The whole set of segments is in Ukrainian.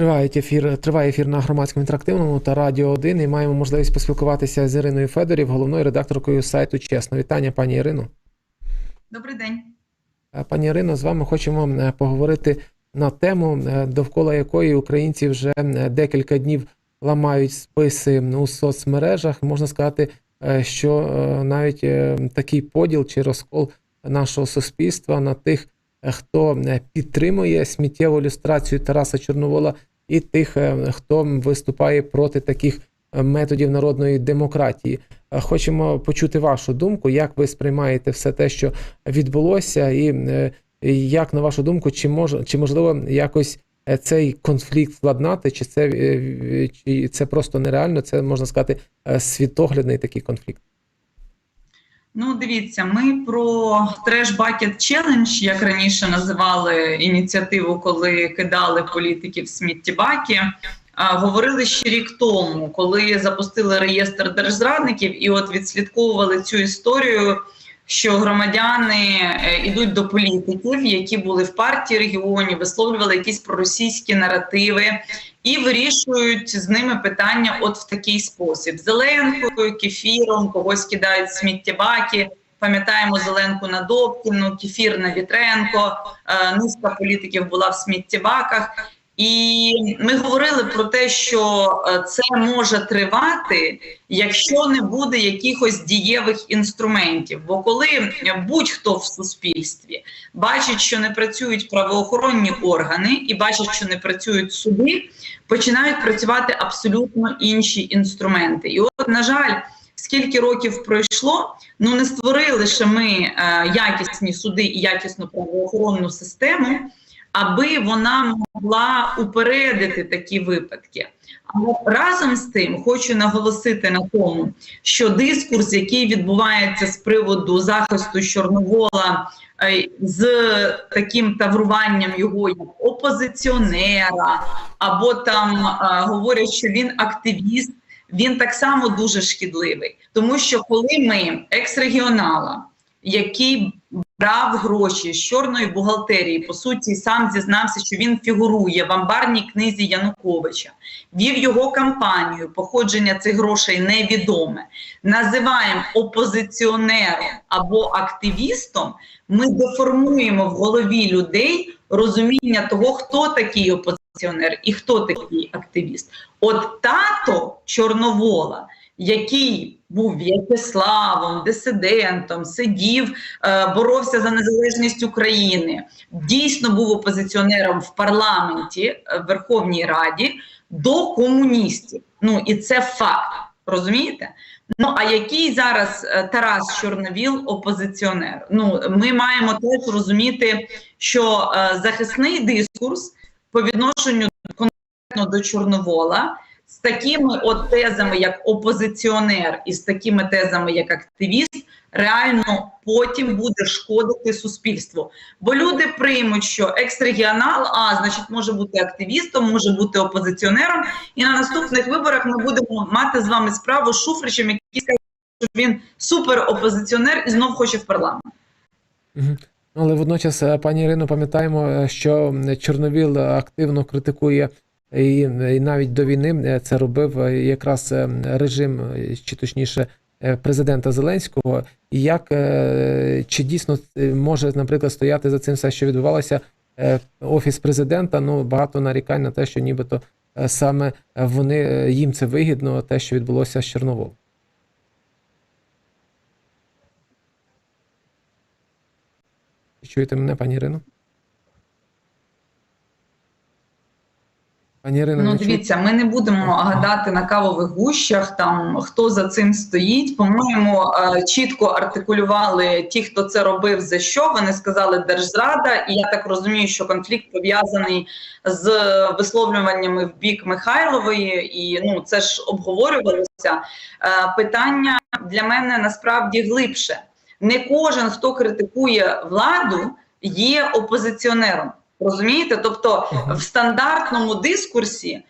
Триває ефір, триває ефір на громадському інтерактивному та радіо 1 і маємо можливість поспілкуватися з Іриною Федорів, головною редакторкою сайту Чесно. Вітання, пані Ірино. Добрий день. Е, Пані Ірино, з вами хочемо е, поговорити на тему, е, довкола якої українці вже декілька днів ламають списи у соцмережах. Можна сказати, що навіть такий поділ чи розкол нашого суспільства на тих, хто е, підтримує сміттєву ілюстрацію Тараса Чорновола, і тих, е, хто виступає проти таких е, методів народної демократії. Хочемо почути вашу думку, як ви сприймаєте все те, що відбулося, і як на вашу думку, чи може чи можливо якось цей конфлікт владнати, чи це чи це просто нереально? Це можна сказати світоглядний такий конфлікт. Ну, дивіться, ми про Trash Bucket Challenge, як раніше називали ініціативу, коли кидали політиків сміттєбаки, говорили ще рік тому, коли запустили реєстр держзрадників, і от відслідковували цю історію, що громадяни е, ідуть до політиків, які були в партії регіонів, висловлювали якісь проросійські наративи. І вирішують з ними питання от в такий спосіб: зеленкою, кефіром, когось кидають сміттєбаки. Пам'ятаємо Зеленку на Добкіну, кефір на Вітренко. е, Низка політиків була в сміттєбаках. І ми говорили про те, що е, це може тривати, якщо не буде якихось дієвих інструментів. Бо коли будь-хто в суспільстві бачить, що не працюють правоохоронні органи, і бачить, що не працюють суди, починають працювати абсолютно інші інструменти. І от, на жаль, скільки років пройшло, ну не створили лише ми е, якісні суди і якісну правоохоронну систему, аби вона могла упередити такі випадки. Але разом з тим хочу наголосити на тому, що дискурс, який відбувається з приводу захисту Чорновола е, з таким тавруванням його як опозиціонера, або там е, говорять, що він активіст, він так само дуже шкідливий. Тому що коли ми екс-регіонала, який брав гроші з чорної бухгалтерії, по суті, сам зізнався, що він фігурує в амбарній книзі Януковича, вів його кампанію, походження цих грошей невідоме. Називаємо опозиціонером або активістом. Ми деформуємо в голові людей розуміння того, хто такий опозиціонер і хто такий активіст. От тато Чорновола, який був В'ячеславом, дисидентом, сидів, е, боровся за незалежність України, дійсно був опозиціонером в парламенті, е, в Верховній Раді до комуністів. Ну і це факт. Розумієте? Ну а який зараз е, Тарас Чорновіл опозиціонер? Ну ми маємо теж розуміти, що захисний дискурс по відношенню конкретно до Чорновола з такими от тезами, як опозиціонер, і з такими тезами, як активіст, реально потім буде шкодити суспільству. Бо люди приймуть, що екс-регіонал, а значить, може бути активістом, може бути опозиціонером, і на наступних виборах ми будемо мати з вами справу з Шуфричем, який скаже, що він суперопозиціонер і знов хоче в парламент. Але водночас, е, пані Ірино, пам'ятаємо, е, що Чорновіл активно критикує і, і навіть до війни е, це робив е, якраз е, режим, чи точніше, президента Зеленського. І як чи дійсно може, наприклад, стояти за цим все, що відбувалося, офіс президента? Ну багато нарікань на те, що нібито саме вони їм це вигідно, те, що відбулося з Чорноволом. Чуєте мене, пані Ірино? Пані Ірино, Ну, дивіться, ми не будемо гадати на кавових гущах, там хто за цим стоїть. По-моєму, е, чітко артикулювали ті, хто це робив, за що вони сказали держзрада, і я так розумію, що конфлікт пов'язаний з висловлюваннями в бік Михайлової, і ну це ж обговорювалося. Е, Питання для мене насправді глибше. Не кожен, хто критикує владу, є опозиціонером. Розумієте? Тобто в стандартному дискурсі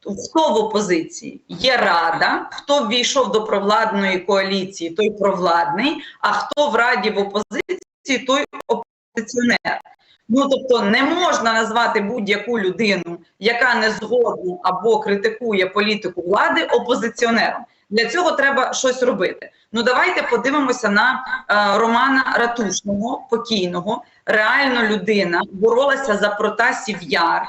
хто в опозиції? Є рада, хто ввійшов до провладної коаліції, той провладний, а хто в раді в опозиції, той опозиціонер. Ну тобто не можна назвати будь-яку людину, яка не згодна або критикує політику влади опозиціонером. Для цього треба щось робити. Ну давайте подивимося на е, Романа Ратушного, покійного. Реально людина боролася за Протасів Яр,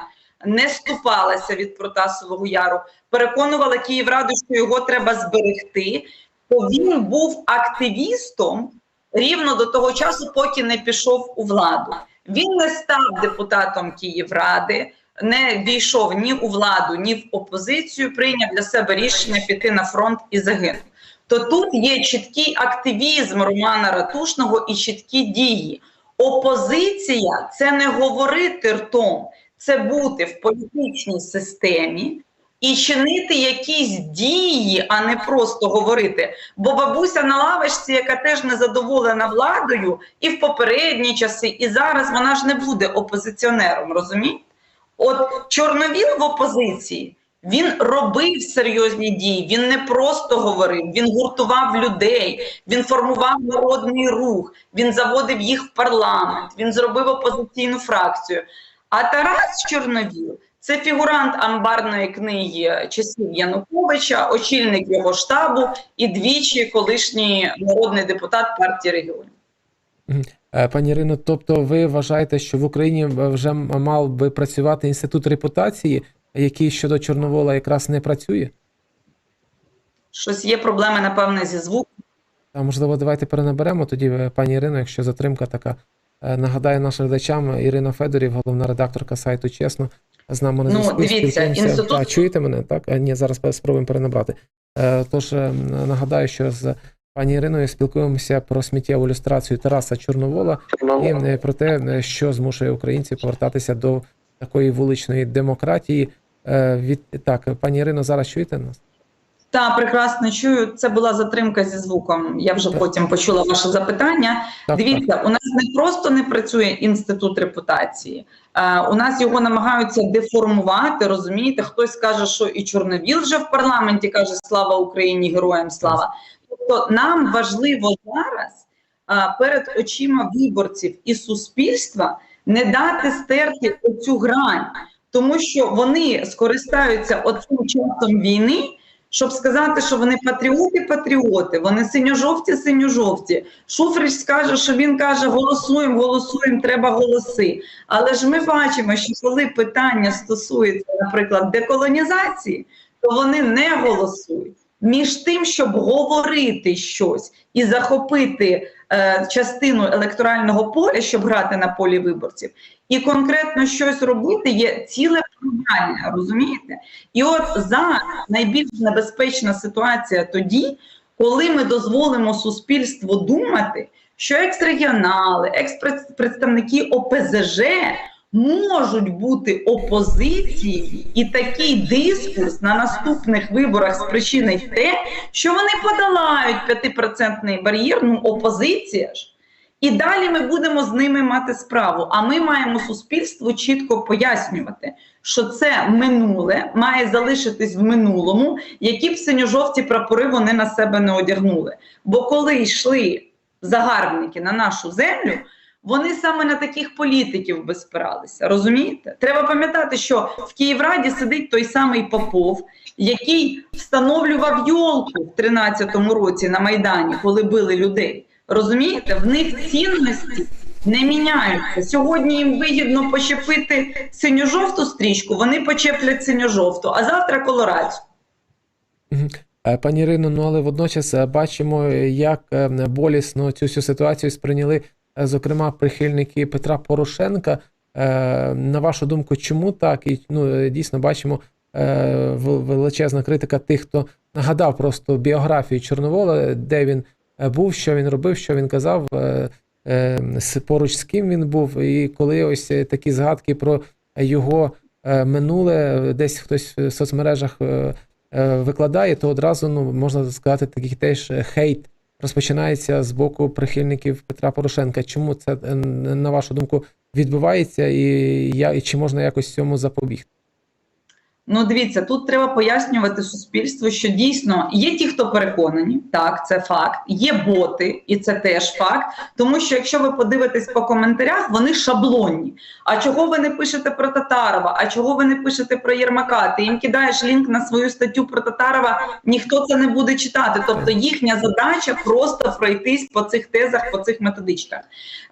не ступалася від Протасового Яру, переконувала Київраду, що його треба зберегти. То він був активістом рівно до того часу, поки не пішов у владу. Він не став депутатом Київради, не війшов ні у владу, ні в опозицію. Прийняв для себе рішення піти на фронт і загинув. То тут є чіткий активізм Романа Ратушного і чіткі дії. Опозиція це не говорити ртом, це бути в політичній системі і чинити якісь дії, а не просто говорити. Бо бабуся на лавочці, яка теж не задоволена владою, і в попередні часи, і зараз вона ж не буде опозиціонером, розумієте? От Чорновіл в опозиції. Він робив серйозні дії, він не просто говорив, він гуртував людей, він формував народний рух, він заводив їх в парламент, він зробив опозиційну фракцію. А Тарас Чорновіл це фігурант амбарної книги часів Януковича, очільник його штабу і двічі колишній народний депутат партії регіонів. Е, Пані Ірино, тобто ви вважаєте, що в Україні вже мав би працювати інститут репутації, який щодо Чорновола якраз не працює? Щось є проблеми, напевне, зі звуком. А можливо, давайте перенаберемо тоді, е, пані Ірино, якщо затримка така. Е, Нагадаю нашим глядачам, Ірина Федорів, головна редакторка сайту Чесно, з нами на Ну, зв'язку. дивіться, інститут- А, чуєте мене? Так? А, ні, зараз спробуємо перенабрати. Е, Тож е, нагадаю, що з пані Іриною спілкуємося про сміттєву ілюстрацію Тараса Чорновола і е, про те, е, що змушує українців повертатися до такої вуличної демократії. Е, Від так, пані Ірино, зараз чуєте нас? Та прекрасно чую. Це була затримка зі звуком. Я вже Так. потім почула ваше запитання. Так, Дивіться, у нас не просто не працює інститут репутації. Е, у нас його намагаються деформувати. Розумієте, хтось каже, що і Чорновіл вже в парламенті каже Слава Україні, героям слава. Тобто нам важливо зараз е, перед очима виборців і суспільства не дати стерти оцю грань, тому що вони скористаються оцим часом війни. Щоб сказати, що вони патріоти-патріоти, вони синьо-жовті, синьо-жовті. Шуфрич скаже, що він каже: голосуємо, голосуємо, треба голоси. Але ж ми бачимо, що коли питання стосується, наприклад, деколонізації, то вони не голосують. Між тим, щоб говорити щось і захопити е, частину електорального поля, щоб грати на полі виборців, і конкретно щось робити, є ціле програння, розумієте? І от зараз найбільш небезпечна ситуація тоді, коли ми дозволимо суспільству думати, що екс-регіонали, екс-представники ОПЗЖ можуть бути опозицією, і такий дискурс на наступних виборах спричинить те, що вони подолають 5% бар'єр, ну опозиція ж. І далі ми будемо з ними мати справу. А ми маємо суспільству чітко пояснювати, що це минуле має залишитись в минулому, які б синьо-жовті прапори вони на себе не одягнули. Бо коли йшли загарбники на нашу землю, вони саме на таких політиків би спиралися. Розумієте? Треба пам'ятати, що в Київраді сидить той самий Попов, який встановлював йолку в 13-му році на Майдані, коли били людей. Розумієте, в них цінності не міняються. Сьогодні їм вигідно почепити синьо-жовту стрічку, вони почеплять синьо-жовту, а завтра колорадську. Е, Пані Ірино, ну але водночас е, бачимо, е, як болісно цю всю ситуацію сприйняли, зокрема, прихильники Петра Порошенка. Е, На вашу думку, чому так? І ну, е, дійсно бачимо е, величезна критика тих, хто нагадав просто біографію Чорновола, де він е, був, що він робив, що він казав, е, е, поруч з ким він був. І коли ось е, такі згадки про його е, минуле, е, десь хтось в соцмережах. е, е, викладає, то одразу ну можна сказати, такий теж е, хейт розпочинається з боку прихильників Петра Порошенка. Чому це е, на вашу думку відбувається, і я і чи можна якось цьому запобігти? Ну, дивіться, тут треба пояснювати суспільству, що дійсно є ті, хто переконані, так, це факт, є боти, і це теж факт. Тому що якщо ви подивитесь по коментарях, вони шаблонні. А чого ви не пишете про Татарова? А чого ви не пишете про Єрмака? Ти їм кидаєш лінк на свою статтю про Татарова, ніхто це не буде читати. Тобто їхня задача просто пройтись по цих тезах, по цих методичках.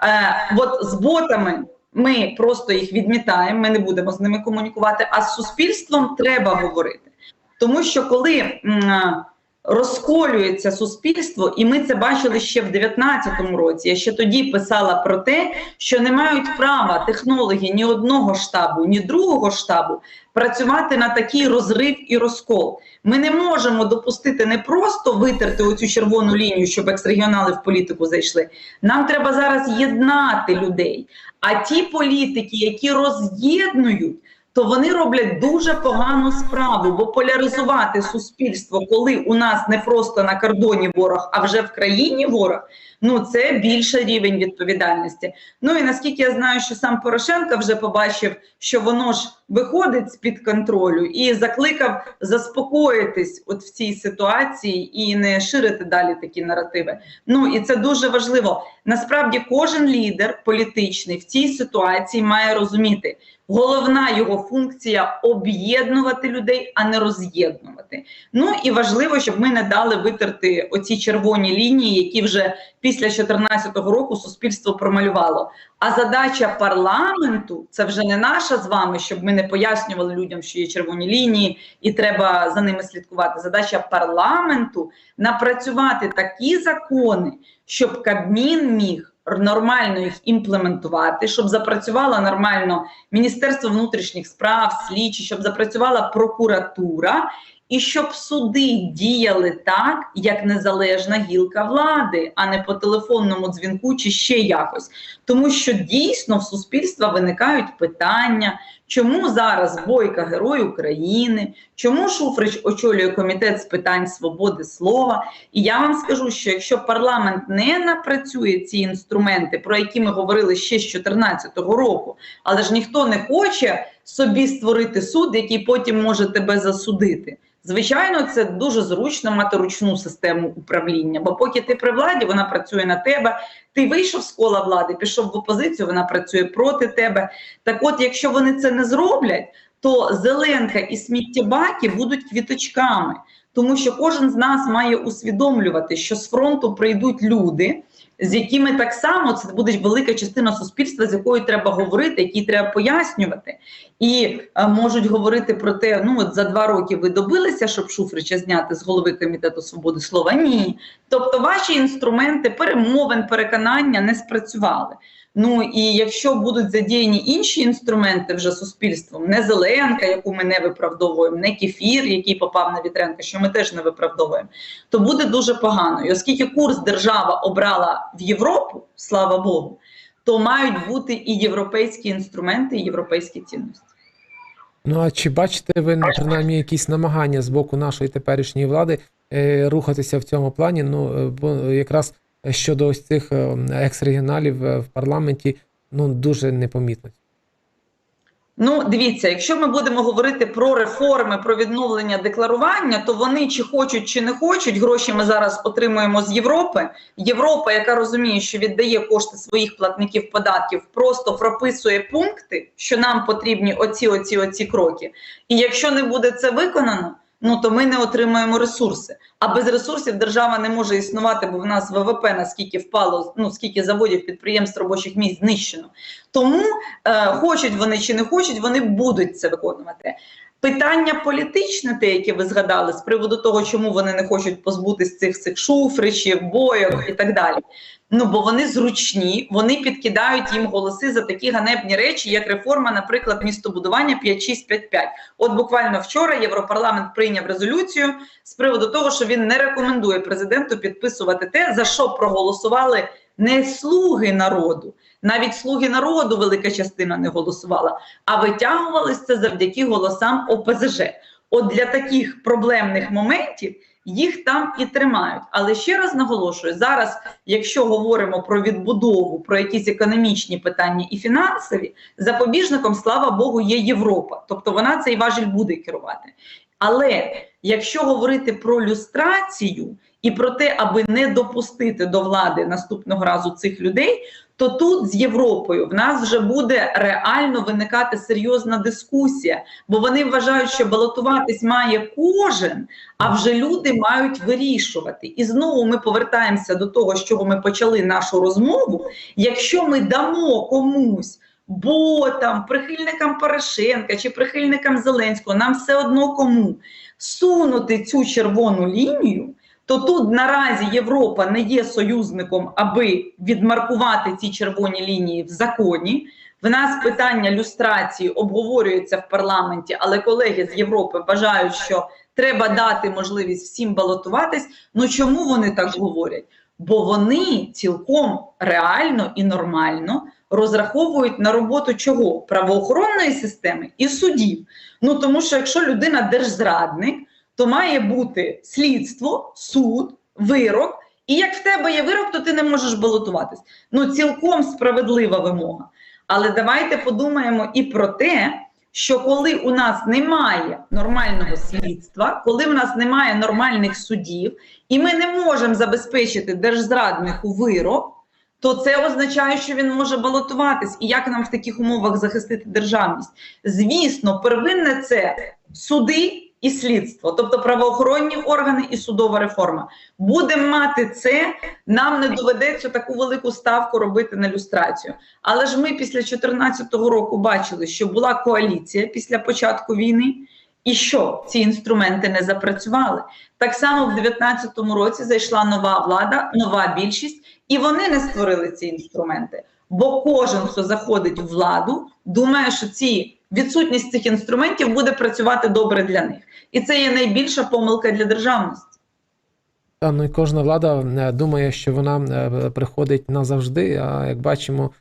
Е, от з ботами. Ми просто їх відмітаємо, ми не будемо з ними комунікувати. А з суспільством треба говорити, тому що коли м, розколюється суспільство, і ми це бачили ще в 19-му році. Я ще тоді писала про те, що не мають права технологи ні одного штабу, ні другого штабу працювати на такий розрив і розкол. Ми не можемо допустити не просто витерти оцю червону лінію, щоб ексрегіонали в політику зайшли. Нам треба зараз єднати людей. А ті політики, які роз'єднують, то вони роблять дуже погану справу, бо поляризувати суспільство, коли у нас не просто на кордоні ворог, а вже в країні ворог. Ну це більше рівень відповідальності. Ну і наскільки я знаю, що сам Порошенко вже побачив, що воно ж виходить з під контролю, і закликав заспокоїтись от в цій ситуації і не ширити далі такі наративи. Ну і це дуже важливо. Насправді, кожен лідер політичний в цій ситуації має розуміти. Головна його функція об'єднувати людей, а не роз'єднувати. Ну і важливо, щоб ми не дали витерти оці червоні лінії, які вже після 2014 року суспільство промалювало. А задача парламенту це вже не наша з вами, щоб ми не пояснювали людям, що є червоні лінії, і треба за ними слідкувати. Задача парламенту напрацювати такі закони, щоб Кабмін міг нормально їх імплементувати, щоб запрацювала нормально Міністерство внутрішніх справ, слідчі, щоб запрацювала прокуратура. І щоб суди діяли так, як незалежна гілка влади, а не по телефонному дзвінку чи ще якось. Тому що дійсно в суспільства виникають питання, чому зараз Бойка Герой України, чому Шуфрич очолює комітет з питань свободи слова. І я вам скажу, що якщо парламент не напрацює ці інструменти, про які ми говорили ще з 2014 року, але ж ніхто не хоче собі створити суд, який потім може тебе засудити. Звичайно, це дуже зручно мати ручну систему управління, бо поки ти при владі, вона працює на тебе. Ти вийшов з кола влади, пішов в опозицію, вона працює проти тебе. Так от, якщо вони це не зроблять, то зеленка і сміттєбаки будуть квіточками, тому що кожен з нас має усвідомлювати, що з фронту прийдуть люди. З якими так само це буде велика частина суспільства, з якою треба говорити, які треба пояснювати, і е, можуть говорити про те, ну от за два роки ви добилися, щоб Шуфрича зняти з голови комітету свободи слова. Ні, тобто ваші інструменти перемовин, переконання не спрацювали. Ну і якщо будуть задіяні інші інструменти вже суспільством, не Зеленка, яку ми не виправдовуємо, не кефір, який попав на Вітренка, що ми теж не виправдовуємо, то буде дуже погано. І оскільки курс держава обрала в Європу, слава Богу, то мають бути і європейські інструменти, і європейські цінності. Ну а чи бачите ви принаймні якісь намагання з боку нашої теперішньої влади е, рухатися в цьому плані? Ну е, бо якраз щодо ось цих е, екс-регіоналів е, в парламенті ну дуже непомітно. Ну, дивіться, якщо ми будемо говорити про реформи, про відновлення декларування, то вони чи хочуть, чи не хочуть, гроші ми зараз отримуємо з Європи. Європа, яка розуміє, що віддає кошти своїх платників податків, просто прописує пункти, що нам потрібні оці, оці, оці кроки. І якщо не буде це виконано, ну то ми не отримаємо ресурси. А без ресурсів держава не може існувати, бо в нас ВВП наскільки впало, ну скільки заводів, підприємств, робочих місць знищено. Тому е, хочуть вони чи не хочуть, вони будуть це виконувати. Питання політичне, те, яке ви згадали, з приводу того, чому вони не хочуть позбутись цих цих шуфричів, бойок і так далі. Ну бо вони зручні, вони підкидають їм голоси за такі ганебні речі, як реформа, наприклад, містобудування 5-6-5-5. От буквально вчора Європарламент прийняв резолюцію з приводу того, що він не рекомендує президенту підписувати те, за що проголосували не слуги народу. Навіть слуги народу велика частина не голосувала, а витягувалось це завдяки голосам ОПЗЖ. От для таких проблемних моментів їх там і тримають. Але ще раз наголошую: зараз, якщо говоримо про відбудову, про якісь економічні питання і фінансові, запобіжником, слава Богу, є Європа. Тобто вона цей важіль буде керувати. Але якщо говорити про люстрацію і про те, аби не допустити до влади наступного разу цих людей, то тут з Європою в нас вже буде реально виникати серйозна дискусія, бо вони вважають, що балотуватись має кожен, а вже люди мають вирішувати. І знову ми повертаємося до того, з чого ми почали нашу розмову. Якщо ми дамо комусь. Ботам, прихильникам Порошенка чи прихильникам Зеленського, нам все одно кому сунути цю червону лінію, то тут наразі Європа не є союзником, аби відмаркувати ці червоні лінії в законі. В нас питання люстрації обговорюється в парламенті, але колеги з Європи вважають, що треба дати можливість всім балотуватись. Ну чому вони так говорять? Бо вони цілком реально і нормально розраховують на роботу чого? Правоохоронної системи і судів. Ну тому що якщо людина держзрадник, то має бути слідство, суд, вирок. І як в тебе є вирок, то ти не можеш балотуватись. Ну цілком справедлива вимога. Але давайте подумаємо і про те, що коли у нас немає нормального слідства, коли в нас немає нормальних судів, і ми не можемо забезпечити держзраднику вирок, то це означає, що він може балотуватись. І як нам в таких умовах захистити державність? Звісно, первинне це суди і слідство, тобто правоохоронні органи і судова реформа. Будемо мати це, нам не доведеться таку велику ставку робити на люстрацію. Але ж ми після 2014 року бачили, що була коаліція після початку війни. І що ці інструменти не запрацювали? Так само в 2019 році зайшла нова влада, нова більшість, і вони не створили ці інструменти. Бо кожен, хто заходить в владу, думає, що ці відсутність цих інструментів буде працювати добре для них, і це є найбільша помилка для державності. Ну і кожна влада е, думає, що вона е, приходить назавжди. А як бачимо,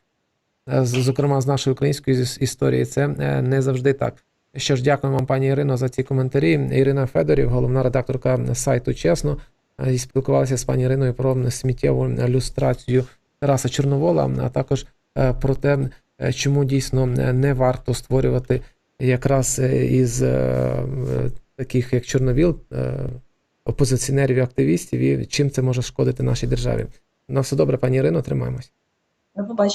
е, зокрема з нашої української історії, це не завжди так. Що ж, дякуємо вам, пані Ірино, за ці коментарі. Ірина Федорів, головна редакторка сайту Чесно, і спілкувалася з пані Іриною про сміттєву люстрацію Тараса Чорновола, а також про те, чому дійсно е, не варто створювати якраз е, із е, е, таких як Чорновіл. е, опозиціонерів і активістів, і чим це може шкодити нашій державі. На все добре, пані Ірино, тримаємось. До побачення.